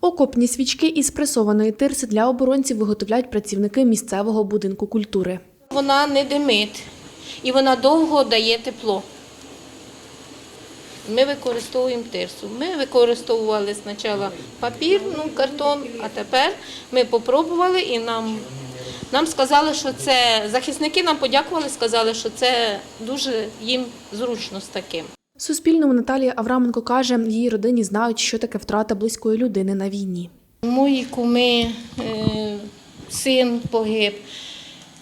Окопні свічки із пресованої тирси для оборонців виготовляють працівники місцевого будинку культури. Вона не димить і вона довго дає тепло. Ми використовуємо тирсу. Ми використовували спочатку папір, ну, картон, а тепер ми попробували і нам, нам сказали, що це захисники нам подякували, сказали, що це дуже їм зручно з таким. Суспільному Наталія Авраменко каже, її родині знають, що таке втрата близької людини на війні. Мої куми, е, син погиб,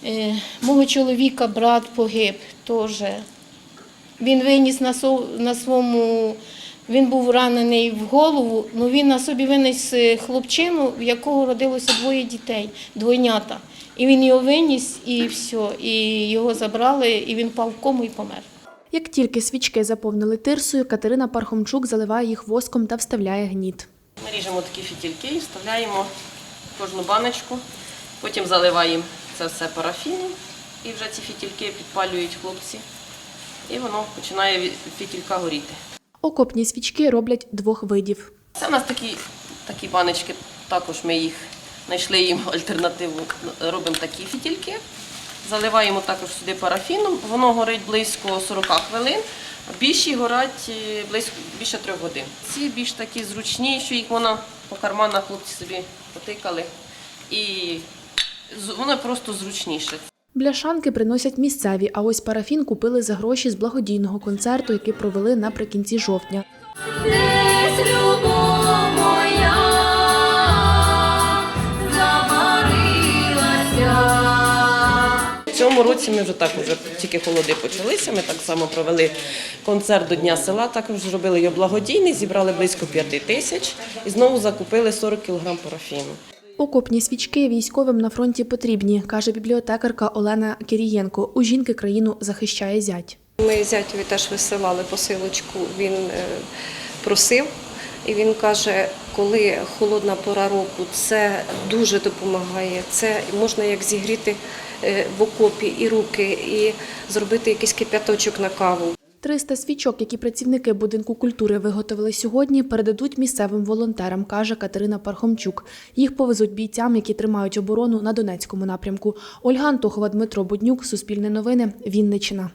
е, мого чоловіка брат погиб теж. Він виніс на, своєму, він був ранений в голову, але він на собі виніс е, хлопчину, в якого родилося двоє дітей, двойнята. І він його виніс, і все, і його забрали, і він впав в кому і помер. Як тільки свічки заповнили тирсою, Катерина Пархомчук заливає їх воском та вставляє гніт. Ми ріжемо такі фітільки і вставляємо в кожну баночку, потім заливаємо це все парафіном і вже ці фітільки підпалюють хлопці. І воно починає від фітілька горіти. Окопні свічки роблять двох видів. Це у нас такі, такі баночки, також ми їх знайшли їм альтернативу. Робимо такі фітільки, заливаємо також сюди парафіном, воно горить близько 40 хвилин, а більші горять е, близько більше 3 годин. Ці більш такі зручні, що їх можна по карманах хлопці собі потикали. І воно просто зручніше. Бляшанки приносять місцеві, а ось парафін купили за гроші з благодійного концерту, який провели наприкінці жовтня. Цьому році ми вже так вже тільки холоди почалися. Ми так само провели концерт до Дня села. Також зробили його благодійний, зібрали близько 5 тисяч і знову закупили 40 кг парафіну. Окопні свічки військовим на фронті потрібні, каже бібліотекарка Олена Кірієнко. У жінки країну захищає зять. Ми зятєві теж висилали посилочку, він е, просив. І він каже, коли холодна пора року, це дуже допомагає. Це можна як зігріти е, в окопі і руки, і зробити якийсь кип'яточок на каву. 300 свічок, які працівники будинку культури виготовили сьогодні, передадуть місцевим волонтерам, каже Катерина Пархомчук. Їх повезуть бійцям, які тримають оборону на Донецькому напрямку. Ольга Антохова, Дмитро Буднюк, Суспільне новини, Вінниччина.